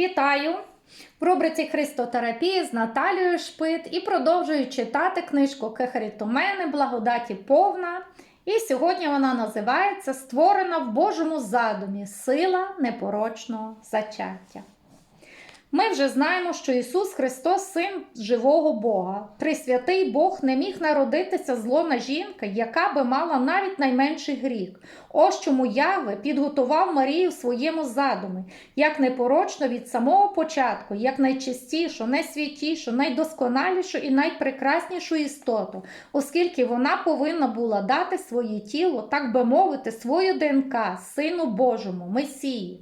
Вітаю! В рубриці Христотерапії з Наталією Шпит і продовжую читати книжку Кехарітомени Благодаті повна. І сьогодні вона називається Створена в Божому задумі сила непорочного зачаття. Ми вже знаємо, що Ісус Христос син живого Бога. Трисвятий Бог не міг народитися злона жінка, яка би мала навіть найменший гріх. Ось чому Яве підготував Марію в своєму задумі, як непорочно від самого початку, як найчистішу, найсвятішу, найдосконалішу і найпрекраснішу істоту, оскільки вона повинна була дати своє тіло, так би мовити, свою ДНК, Сину Божому, Месії.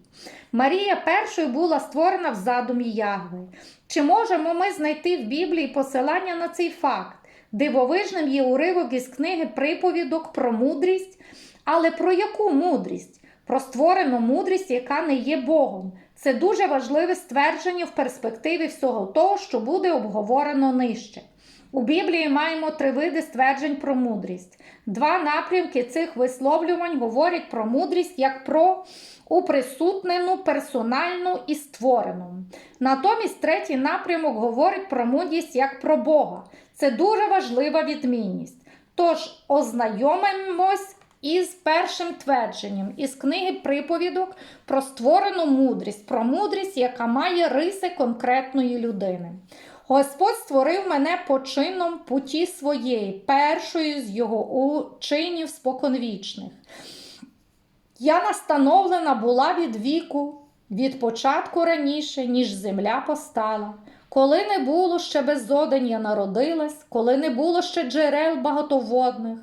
Марія першою була створена в задумі Ягви. Чи можемо ми знайти в Біблії посилання на цей факт? Дивовижним є уривок із книги приповідок про мудрість. Але про яку мудрість? Про створену мудрість, яка не є Богом. Це дуже важливе ствердження в перспективі всього того, що буде обговорено нижче. У Біблії маємо три види стверджень про мудрість. Два напрямки цих висловлювань говорять про мудрість як про уприсутнену, персональну і створену. Натомість третій напрямок говорить про мудрість як про Бога. Це дуже важлива відмінність. Тож ознайомимось із першим твердженням із книги приповідок про створену мудрість, про мудрість, яка має риси конкретної людини. Господь створив мене почином путі своєї, першою з його учинів споконвічних. Я настановлена була від віку, від початку раніше, ніж земля постала. Коли не було ще безодень, я народилась, коли не було ще джерел багатоводних.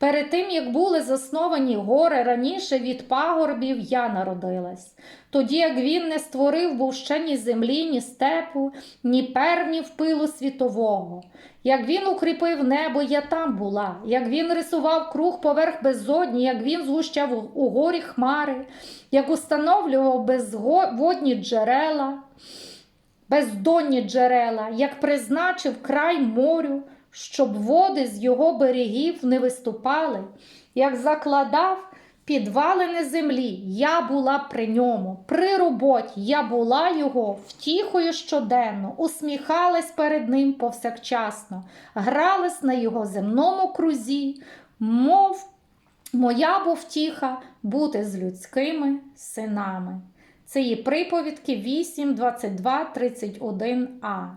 Перед тим, як були засновані гори раніше від пагорбів я народилась. Тоді, як він не створив був ще ні землі, ні степу, ні пернів пилу світового. Як він укріпив небо, я там була, як він рисував круг поверх безодні, як він згущав у горі хмари, як установлював безводні джерела, бездонні джерела, як призначив край морю щоб води з його берегів не виступали, як закладав підвалини землі, я була при ньому, при роботі я була його втіхою щоденно, усміхалась перед ним повсякчасно, гралась на його земному крузі, мов моя був втіха бути з людськими синами. Це є приповідки 8, 22, 31а.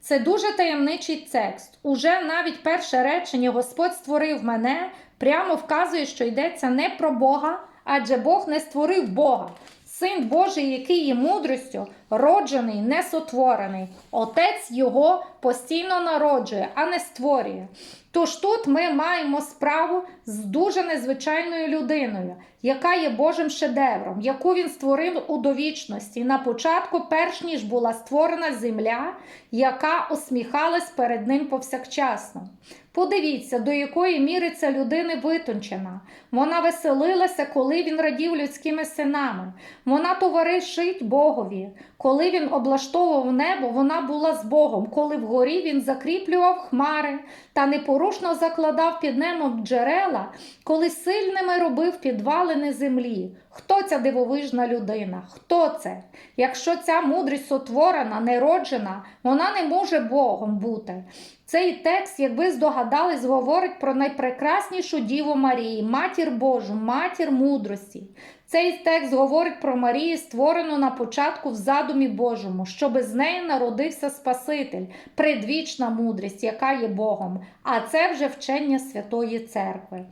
Це дуже таємничий текст. Уже навіть перше речення Господь створив мене прямо вказує, що йдеться не про Бога, адже Бог не створив Бога. Син Божий, який є мудростю, роджений, не сотворений. Отець його постійно народжує, а не створює. Тож тут ми маємо справу з дуже незвичайною людиною, яка є Божим шедевром, яку він створив у довічності. На початку, перш ніж була створена земля, яка усміхалась перед ним повсякчасно. Подивіться, до якої міри ця людина витончена. Вона веселилася, коли він радів людськими синами. Вона товаришить Богові. Коли він облаштовував небо, вона була з Богом. Коли вгорі він закріплював хмари та непорушно закладав під небом джерела, коли сильними робив підвалини землі. Хто ця дивовижна людина? Хто це? Якщо ця мудрість сотворена, нероджена, вона не може Богом бути. Цей текст, як ви здогадались, говорить про найпрекраснішу Діву Марії, матір Божу, матір мудрості. Цей текст говорить про Марію, створену на початку в задумі Божому, щоб з неї народився Спаситель, предвічна мудрість, яка є Богом. А це вже вчення Святої Церкви.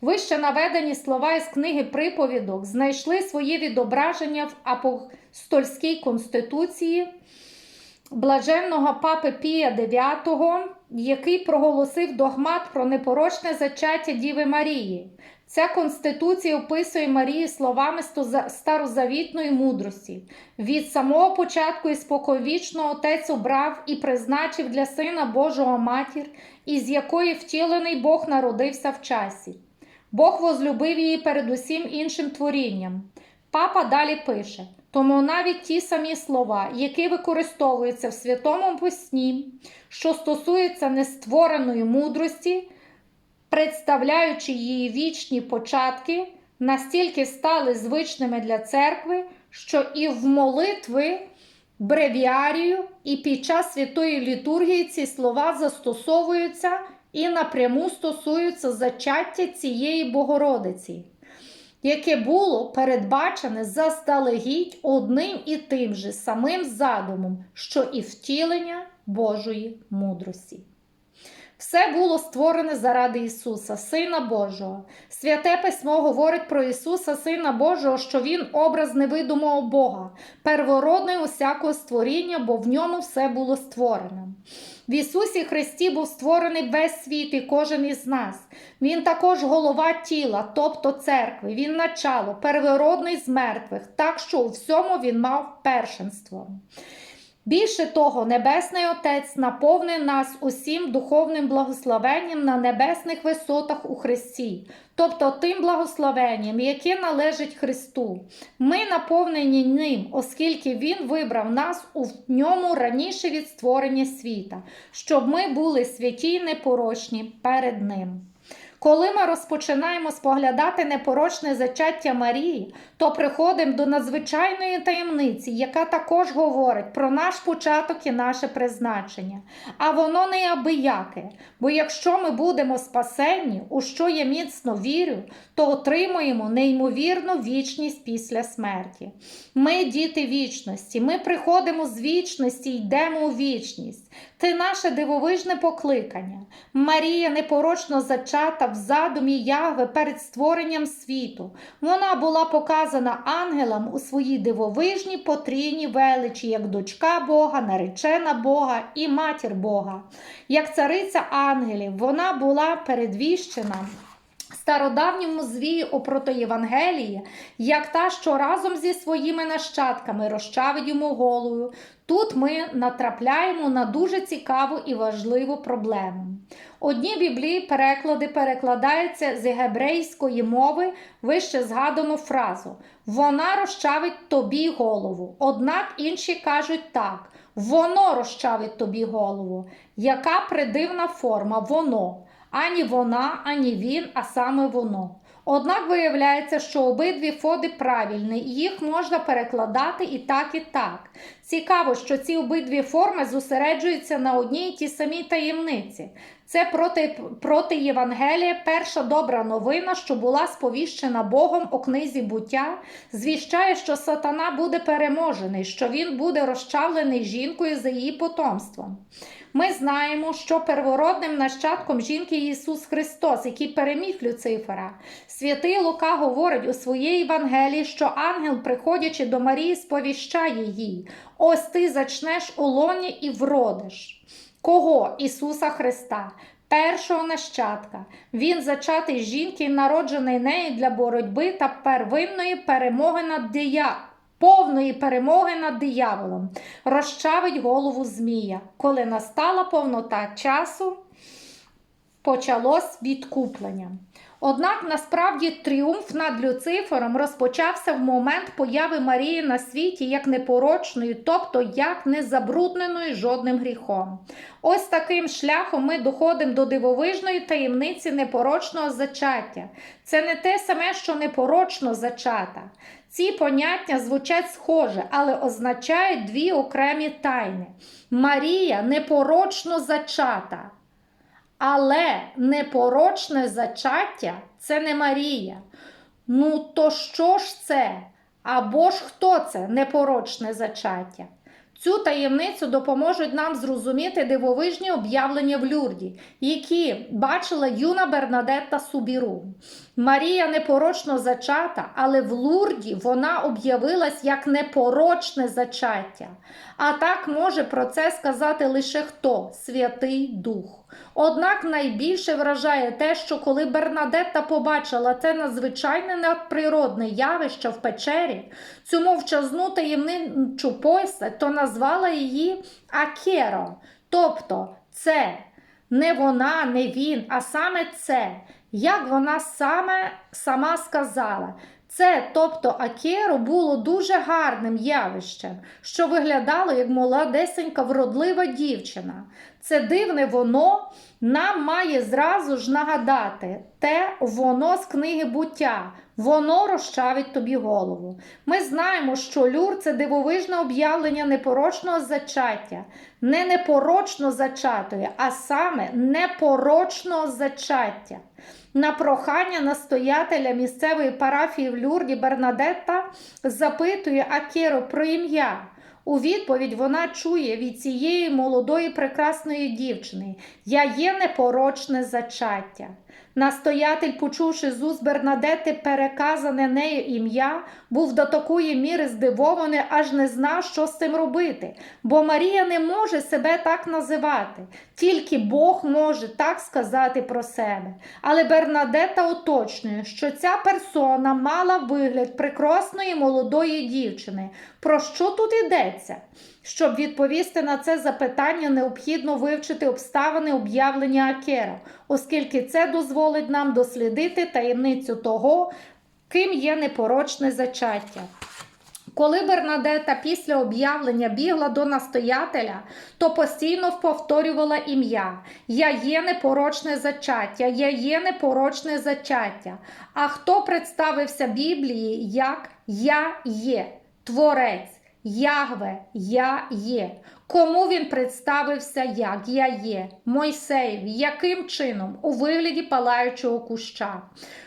Вище наведені слова із книги приповідок знайшли своє відображення в апостольській конституції блаженного папи Пія IX, який проголосив догмат про непорочне зачаття Діви Марії. Ця конституція описує Марію словами старозавітної мудрості. Від самого початку і споконвічно отець обрав і призначив для Сина Божого матір, із якої втілений Бог народився в часі. Бог возлюбив її перед усім іншим творінням. Папа далі пише: тому навіть ті самі слова, які використовуються в Святому Писні, що стосуються нествореної мудрості, представляючи її вічні початки, настільки стали звичними для церкви, що і в молитви бревіарію, і під час святої літургії ці слова застосовуються і напряму стосуються зачаття цієї Богородиці, яке було передбачене заздалегідь одним і тим же самим задумом, що і втілення Божої мудрості. Все було створене заради Ісуса, Сина Божого. Святе письмо говорить про Ісуса, Сина Божого, що Він образ невидимого Бога, первородний усякого створіння, бо в ньому все було створено. В Ісусі Христі був створений весь світ і кожен із нас. Він також голова тіла, тобто церкви, Він начало, первородний з мертвих, так що у всьому Він мав першенство. Більше того, Небесний Отець наповнив нас усім духовним благословенням на небесних висотах у Христі, тобто тим благословенням, яке належить Христу. Ми наповнені ним, оскільки Він вибрав нас у ньому раніше від створення світа, щоб ми були святі й непорочні перед Ним. Коли ми розпочинаємо споглядати непорочне зачаття Марії, то приходимо до надзвичайної таємниці, яка також говорить про наш початок і наше призначення. А воно неабияке. Бо якщо ми будемо спасенні, у що я міцно вірю, то отримуємо неймовірну вічність після смерті. Ми діти вічності, ми приходимо з вічності йдемо у вічність. Це наше дивовижне покликання. Марія непорочно зачата в задумі ягви перед створенням світу. Вона була показана ангелам у своїй дивовижній потрійній величі, як дочка Бога, наречена Бога і матір Бога. Як цариця ангелів, вона була передвіщена. Стародавньому звії у протоєвангелії, як та, що разом зі своїми нащадками розчавить йому голову, тут ми натрапляємо на дуже цікаву і важливу проблему. Одні біблії переклади перекладаються з гебрейської мови вище згадану фразу Вона розчавить тобі голову. Однак інші кажуть так: воно розчавить тобі голову. Яка придивна форма воно. Ані вона, ані він, а саме воно. Однак виявляється, що обидві фоди правильні, і їх можна перекладати і так, і так. Цікаво, що ці обидві форми зосереджуються на одній і тій самій таємниці. Це проти, проти Євангелія перша добра новина, що була сповіщена Богом у книзі буття, звіщає, що сатана буде переможений, що він буде розчавлений жінкою за її потомством. Ми знаємо, що первородним нащадком жінки Ісус Христос, який переміг Люцифера. Святий Лука говорить у своїй Євангелії, що ангел, приходячи до Марії, сповіщає їй: ось ти зачнеш у лоні і вродиш. Кого? Ісуса Христа. Першого нащадка. Він зачатий жінки народжений нею для боротьби та первинної перемоги над дияволом повної перемоги над дияволом, розчавить голову Змія. Коли настала повнота часу, почалось відкуплення. Однак насправді тріумф над Люцифером розпочався в момент появи Марії на світі як непорочної, тобто як незабрудненої жодним гріхом. Ось таким шляхом ми доходимо до дивовижної таємниці непорочного зачаття. Це не те саме, що непорочно зачата. Ці поняття звучать схоже, але означають дві окремі тайни. Марія непорочно зачата. Але непорочне зачаття це не Марія. Ну, то що ж це? Або ж хто це непорочне зачаття? Цю таємницю допоможуть нам зрозуміти дивовижні об'явлення в Люрді, які бачила юна Бернадетта Субіру. Марія непорочно зачата, але в Лурді вона об'явилась як непорочне зачаття. А так може про це сказати лише хто Святий Дух. Однак найбільше вражає те, що коли Бернадетта побачила це надзвичайне надприродне явище в печері, цю мовчазну таємничу постать, то назвала її Акеро. Тобто це не вона, не він, а саме це. Як вона саме сама сказала, це, тобто Акеру, було дуже гарним явищем, що виглядало як молодесенька вродлива дівчина. Це дивне воно нам має зразу ж нагадати те воно з книги буття. Воно розчавить тобі голову. Ми знаємо, що люр це дивовижне об'явлення непорочного зачаття, не непорочно зачатої, а саме непорочного зачаття. На прохання настоятеля місцевої парафії в Люрді Бернадетта запитує Акеру про ім'я. У відповідь вона чує від цієї молодої прекрасної дівчини Я є непорочне зачаття. Настоятель, почувши з уст Бернадети переказане нею ім'я, був до такої міри здивований, аж не знав, що з цим робити. Бо Марія не може себе так називати, тільки Бог може так сказати про себе. Але Бернадета уточнює, що ця персона мала вигляд прекрасної молодої дівчини. Про що тут йдеться? Щоб відповісти на це запитання, необхідно вивчити обставини об'явлення Акера, оскільки це дозволить нам дослідити таємницю того, ким є непорочне зачаття. Коли Бернадета після об'явлення бігла до настоятеля, то постійно повторювала ім'я Я є непорочне зачаття, я є непорочне зачаття. А хто представився Біблії як Я є, Творець, Ягве, Я є. Кому він представився як Я є, Мойсеєві, яким чином? У вигляді палаючого куща,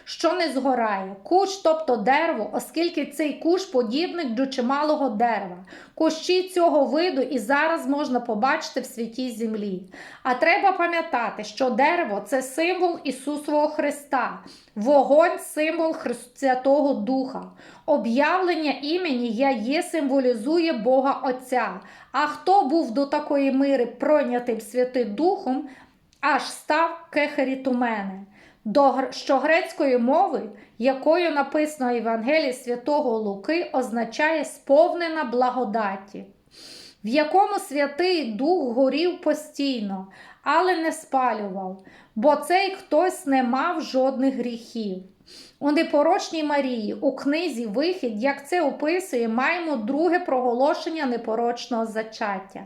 що не згорає. Кущ, тобто дерево, оскільки цей кущ подібник до чималого дерева. Кущі цього виду і зараз можна побачити в святій землі. А треба пам'ятати, що дерево це символ Ісусового Христа, вогонь символ Святого Духа. Об'явлення імені Я є символізує Бога Отця. А хто був до такої мири пройнятим Святим Духом, аж став кехерітумене. До що грецької мови, якою написано Євангелії святого Луки, означає сповнена благодаті, в якому Святий Дух горів постійно, але не спалював, бо цей хтось не мав жодних гріхів. У непорочній Марії у книзі Вихід, як це описує, маємо друге проголошення непорочного зачаття.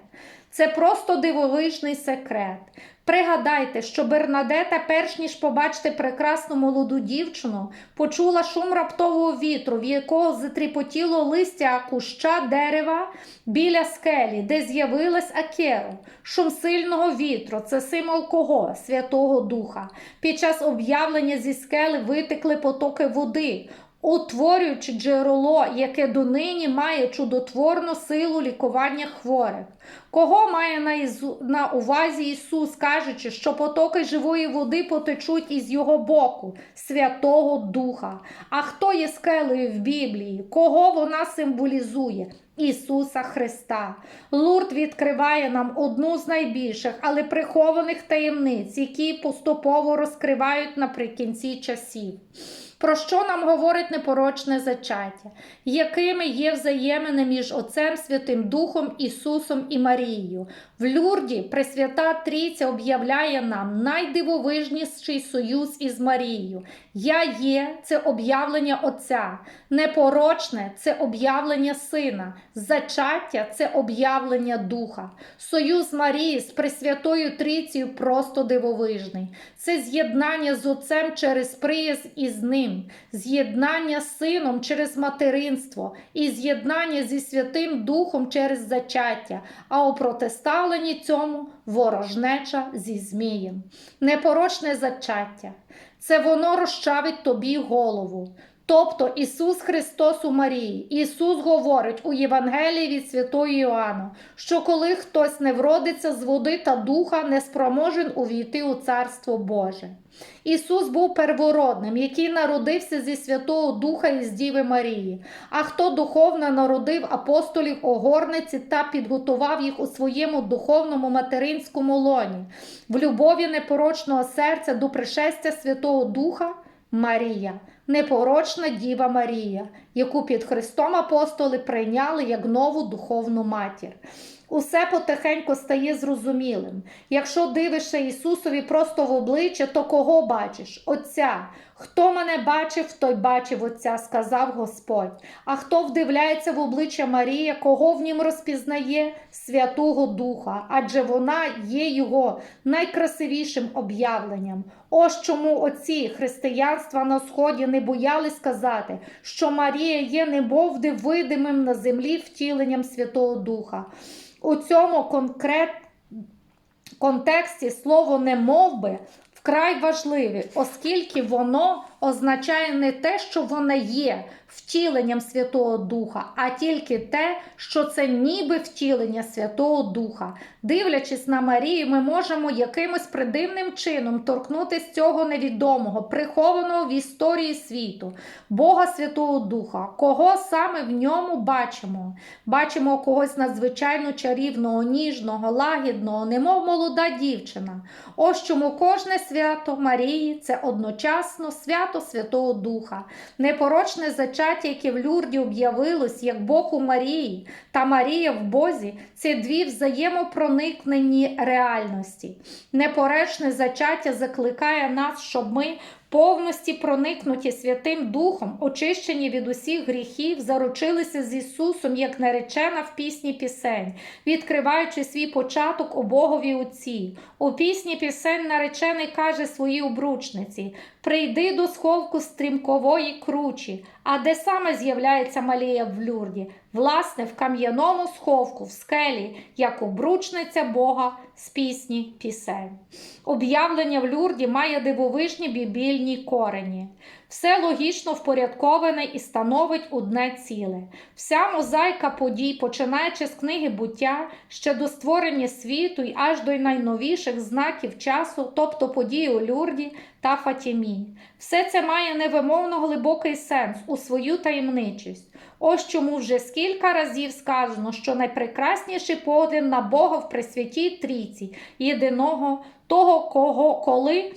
Це просто дивовижний секрет. Пригадайте, що Бернадета, перш ніж побачити прекрасну молоду дівчину, почула шум раптового вітру, в якого затріпотіло листя куща дерева біля скелі, де з'явилась Акеру. Шум сильного вітру це символ кого? Святого Духа. Під час об'явлення зі скели витекли потоки води. Утворюючи джерело, яке донині має чудотворну силу лікування хворих. Кого має на, Ізу... на увазі Ісус, кажучи, що потоки живої води потечуть із Його боку, Святого Духа. А хто є скелею в Біблії? Кого вона символізує? Ісуса Христа. Лурд відкриває нам одну з найбільших, але прихованих таємниць, які поступово розкривають наприкінці часів. Про що нам говорить непорочне зачаття, якими є взаємини між Отцем Святим Духом, Ісусом і Марією? В Люрді Пресвята Трійця об'являє нам найдивовижніший союз із Марією. Я є це об'явлення Отця, непорочне це об'явлення Сина, зачаття це об'явлення Духа. Союз Марії з Пресвятою Трійцею просто дивовижний. Це з'єднання з Отцем через приязнь із Ним, з'єднання з Сином через материнство і з'єднання зі Святим Духом через зачаття, а у протиставленні цьому ворожнеча зі Змієм. Непорочне зачаття. Це воно розчавить тобі голову. Тобто Ісус Христос у Марії. Ісус говорить у Євангелії від Святої Іоанна, що коли хтось не вродиться з води та духа, не спроможен увійти у Царство Боже. Ісус був первородним, який народився зі Святого Духа і з Діви Марії. А хто духовно народив апостолів у горниці та підготував їх у своєму духовному материнському лоні, в любові непорочного серця до пришестя Святого Духа Марія непорочна Діва Марія, яку під Христом апостоли прийняли як нову духовну матір. Усе потихеньку стає зрозумілим. Якщо дивишся Ісусові просто в обличчя, то кого бачиш? Отця. Хто мене бачив, той бачив Отця, сказав Господь. А хто вдивляється в обличчя Марії, кого в нім розпізнає Святого Духа, адже вона є його найкрасивішим об'явленням. Ось чому оці християнства на сході не боялись сказати, що Марія є немов видимим на землі втіленням Святого Духа. У цьому конкрет... контексті слово немовби вкрай важливе, оскільки воно означає не те, що вона є втіленням Святого Духа, а тільки те, що це ніби втілення Святого Духа. Дивлячись на Марію, ми можемо якимось придивним чином торкнутися цього невідомого, прихованого в історії світу, Бога Святого Духа. Кого саме в ньому бачимо? Бачимо когось надзвичайно чарівного, ніжного, лагідного, немов молода дівчина. Ось чому кожне свято Марії це одночасно свято Святого Духа, непорочне зачаття, яке в Люрді об'явилось як Бог у Марії та Марія в Бозі, це дві взаємопроникнені реальності. Непоречне зачаття закликає нас, щоб ми повності проникнуті Святим Духом, очищені від усіх гріхів, заручилися з Ісусом, як наречена в пісні пісень, відкриваючи свій початок у Богові Отці. У пісні пісень наречений каже своїй обручниці: Прийди до сховку стрімкової кручі. А де саме з'являється Малія в люрді? Власне, в кам'яному сховку, в скелі, як обручниця Бога з пісні пісень. Об'явлення в люрді має дивовижні бібільні корені. Все логічно впорядковане і становить одне ціле. Вся мозаїка подій, починаючи з книги буття ще до створення світу і аж до найновіших знаків часу, тобто події у Люрді та Фатімі. Все це має невимовно глибокий сенс у свою таємничість. Ось чому вже скільки разів сказано, що найпрекрасніший погляд на Бога в Пресвятій Трійці, єдиного того, кого коли.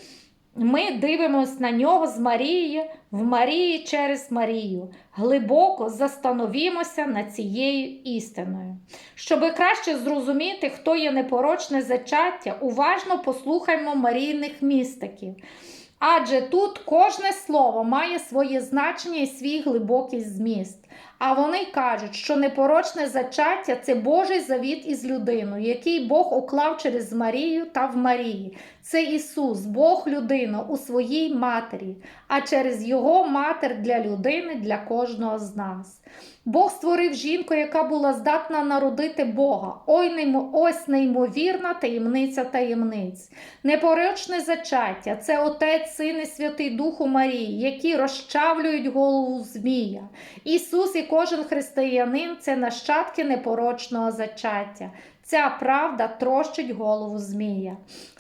Ми дивимося на нього з Марії, в Марії через Марію. Глибоко застановімося над цією істиною. Щоби краще зрозуміти, хто є непорочне зачаття, уважно послухаймо марійних містиків. Адже тут кожне слово має своє значення і свій глибокий зміст. А вони кажуть, що непорочне зачаття це Божий завіт із людиною, який Бог уклав через Марію та в Марії. Це Ісус, Бог людина у своїй матері, а через Його матер для людини, для кожного з нас. Бог створив жінку, яка була здатна народити Бога. Ой, ось неймовірна таємниця таємниць. Непорочне зачаття це Отець, Син і Святий Дух у Марії, які розчавлюють голову Змія. Ісус і кожен християнин це нащадки непорочного зачаття. Ця правда трощить голову Змія.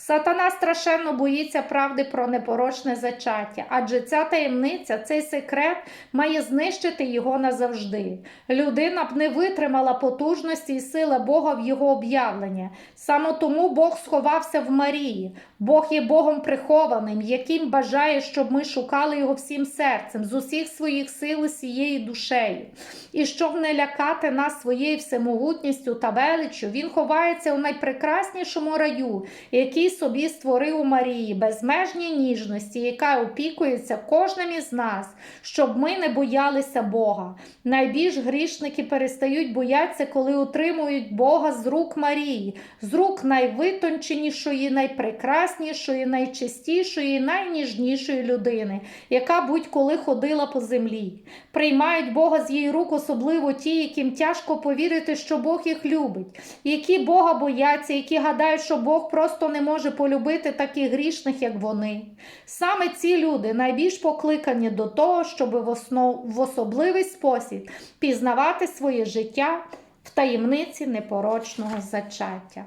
Сатана страшенно боїться правди про непорочне зачаття, адже ця таємниця, цей секрет має знищити його назавжди. Людина б не витримала потужності і сили Бога в його об'явленні. Саме тому Бог сховався в Марії. Бог є Богом прихованим, яким бажає, щоб ми шукали його всім серцем, з усіх своїх сил, усією душею. І щоб не лякати нас своєю всемогутністю та величчю, він ховається у найпрекраснішому раю, який собі створив у Марії, безмежній ніжності, яка опікується кожним із нас, щоб ми не боялися Бога. Найбільш грішники перестають боятися, коли отримують Бога з рук Марії, з рук найвитонченішої, найпрекраснішої, найчистішої, найніжнішої людини, яка будь-коли ходила по землі. Приймають Бога з її рук, особливо ті, яким тяжко повірити, що Бог їх любить, які Бога бояться, які гадають, що Бог просто не може полюбити таких грішних, як вони. Саме ці люди найбільш покликані до того, щоб в, основ... в особливий спосіб пізнавати своє життя в таємниці непорочного зачаття.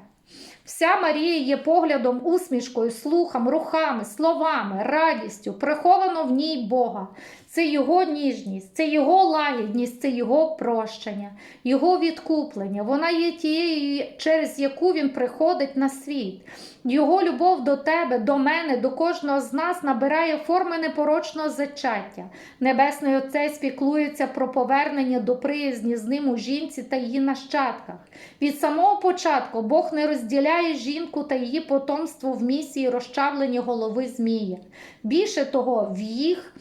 Вся Марія є поглядом, усмішкою, слухом, рухами, словами, радістю, приховано в ній Бога. Це Його ніжність, це Його лагідність, це Його прощення, Його відкуплення. Вона є тією, через яку Він приходить на світ. Його любов до тебе, до мене, до кожного з нас набирає форми непорочного зачаття. Небесний Отець піклується про повернення до приязні з ним у жінці та її нащадках. Від самого початку Бог не розділяє жінку та її потомство в місії розчавлення голови Змія. Більше того, в їх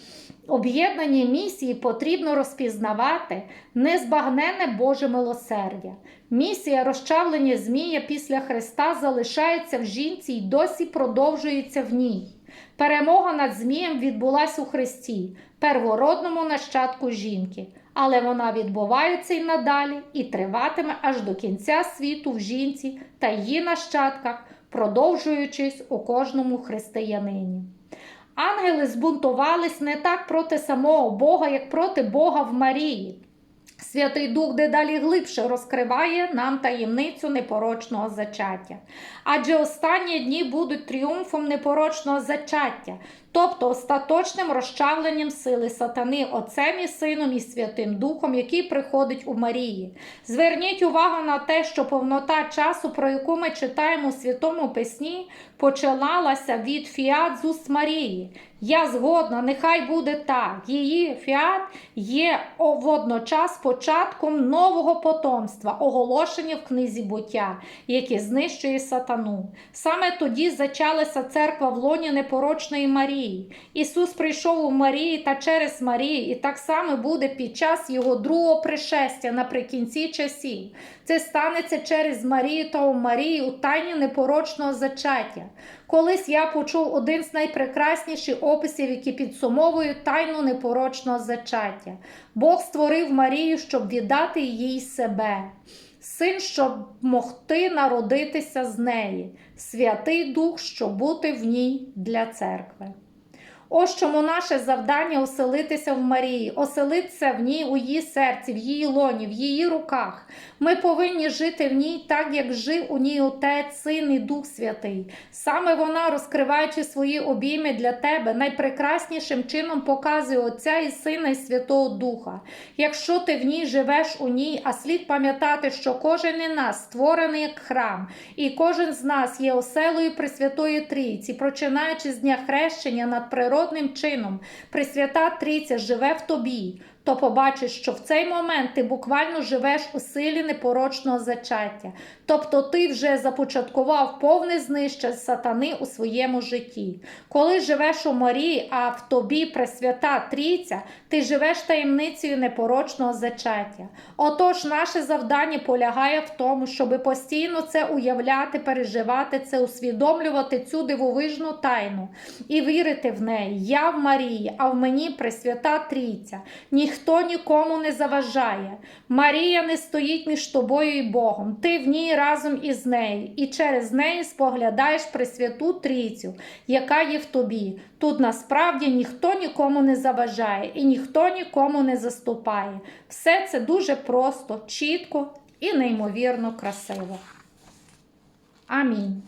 об'єднаній місії потрібно розпізнавати незбагнене Боже милосердя. Місія розчавлення Змія після Христа залишається в жінці і досі продовжується в ній. Перемога над Змієм відбулась у Христі, первородному нащадку жінки, але вона відбувається й надалі і триватиме аж до кінця світу в жінці та її нащадках, продовжуючись у кожному християнині. Ангели збунтувались не так проти самого Бога, як проти Бога в Марії. Святий Дух дедалі глибше розкриває нам таємницю непорочного зачаття. Адже останні дні будуть тріумфом непорочного зачаття, тобто остаточним розчавленням сили сатани, Отцем і Сином і Святим Духом, який приходить у Марії. Зверніть увагу на те, що повнота часу, про яку ми читаємо у Святому Писні, починалася від уст Марії. Я згодна, нехай буде так. Її фіат є водночас початком нового потомства, оголошення в книзі буття, яке знищує сатану. Саме тоді зачалася церква в лоні непорочної Марії. Ісус прийшов у Марії та через Марії, і так само буде під час Його другого пришестя наприкінці часів. Це станеться через Марію та у Марії у тайні непорочного зачаття. Колись я почув один з найпрекрасніших описів, які підсумовують тайну непорочного зачаття. Бог створив Марію, щоб віддати їй себе. Син, щоб могти народитися з неї, Святий Дух, щоб бути в ній для церкви. Ось чому наше завдання оселитися в Марії, оселитися в ній у її серці, в її лоні, в її руках. Ми повинні жити в ній так, як жив у ній Отець, Син і Дух Святий. Саме вона, розкриваючи свої обійми для тебе, найпрекраснішим чином показує Отця і Сина і Святого Духа. Якщо ти в ній живеш у ній, а слід пам'ятати, що кожен із нас створений як храм, і кожен з нас є оселою Пресвятої Трійці, починаючи з дня хрещення над природним чином, Пресвята Триця живе в тобі. То побачиш, що в цей момент ти буквально живеш у силі непорочного зачаття. Тобто ти вже започаткував повне знищення сатани у своєму житті. Коли живеш у Марії, а в тобі Пресвята Трійця, ти живеш таємницею непорочного зачаття. Отож, наше завдання полягає в тому, щоб постійно це уявляти, переживати це, усвідомлювати цю дивовижну тайну і вірити в неї. Я в Марії, а в мені Пресвята Трійця. Ніхто нікому не заважає. Марія не стоїть між тобою і Богом. Ти в ній разом із нею, і через неї споглядаєш Пресвяту Трійцю, яка є в тобі. Тут насправді ніхто нікому не заважає і ніхто нікому не заступає. Все це дуже просто, чітко і неймовірно красиво. Амінь.